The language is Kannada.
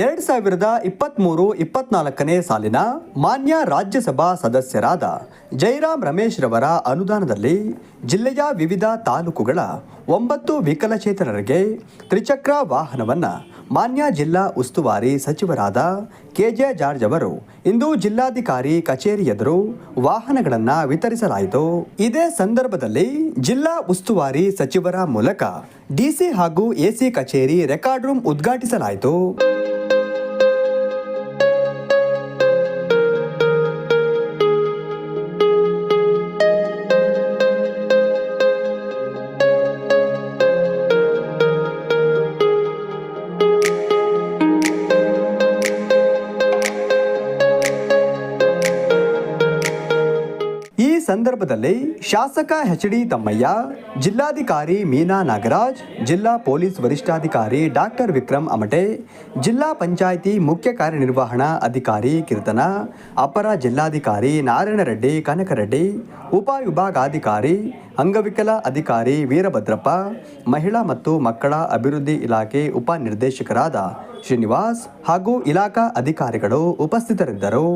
ಎರಡು ಸಾವಿರದ ಇಪ್ಪತ್ತ್ಮೂರು ಇಪ್ಪತ್ನಾಲ್ಕನೇ ಸಾಲಿನ ಮಾನ್ಯ ರಾಜ್ಯಸಭಾ ಸದಸ್ಯರಾದ ಜೈರಾಮ್ ರಮೇಶ್ ರವರ ಅನುದಾನದಲ್ಲಿ ಜಿಲ್ಲೆಯ ವಿವಿಧ ತಾಲೂಕುಗಳ ಒಂಬತ್ತು ವಿಕಲಚೇತನರಿಗೆ ತ್ರಿಚಕ್ರ ವಾಹನವನ್ನು ಮಾನ್ಯ ಜಿಲ್ಲಾ ಉಸ್ತುವಾರಿ ಸಚಿವರಾದ ಕೆ ಜೆ ಜಾರ್ಜ್ ಅವರು ಇಂದು ಜಿಲ್ಲಾಧಿಕಾರಿ ಕಚೇರಿ ಎದುರು ವಾಹನಗಳನ್ನು ವಿತರಿಸಲಾಯಿತು. ಇದೇ ಸಂದರ್ಭದಲ್ಲಿ ಜಿಲ್ಲಾ ಉಸ್ತುವಾರಿ ಸಚಿವರ ಮೂಲಕ ಡಿಸಿ ಹಾಗೂ ಎಸಿ ಕಚೇರಿ ರೆಕಾರ್ಡ್ ರೂಮ್ ಉದ್ಘಾಟಿಸಲಾಯಿತು. ಸಂದರ್ಭದಲ್ಲಿ ಶಾಸಕ ಎಚ್ ಡಿ ತಮ್ಮಯ್ಯ, ಜಿಲ್ಲಾಧಿಕಾರಿ ಮೀನಾ ನಾಗರಾಜ್, ಜಿಲ್ಲಾ ಪೊಲೀಸ್ ವರಿಷ್ಠಾಧಿಕಾರಿ ಡಾಕ್ಟರ್ ವಿಕ್ರಮ್ ಅಮಟೆ, ಜಿಲ್ಲಾ ಪಂಚಾಯಿತಿ ಮುಖ್ಯ ಕಾರ್ಯನಿರ್ವಹಣಾ ಅಧಿಕಾರಿ ಕೀರ್ತನ, ಅಪರ ಜಿಲ್ಲಾಧಿಕಾರಿ ನಾರಾಯಣರೆಡ್ಡಿ, ಕನಕರೆಡ್ಡಿ, ಉಪವಿಭಾಗಾಧಿಕಾರಿ, ಅಂಗವಿಕಲ ಅಧಿಕಾರಿ ವೀರಭದ್ರಪ್ಪ, ಮಹಿಳಾ ಮತ್ತು ಮಕ್ಕಳ ಅಭಿವೃದ್ಧಿ ಇಲಾಖೆ ಉಪನಿರ್ದೇಶಕರಾದ ಶ್ರೀನಿವಾಸ್ ಹಾಗೂ ಇಲಾಖಾ ಅಧಿಕಾರಿಗಳು ಉಪಸ್ಥಿತರಿದ್ದರು.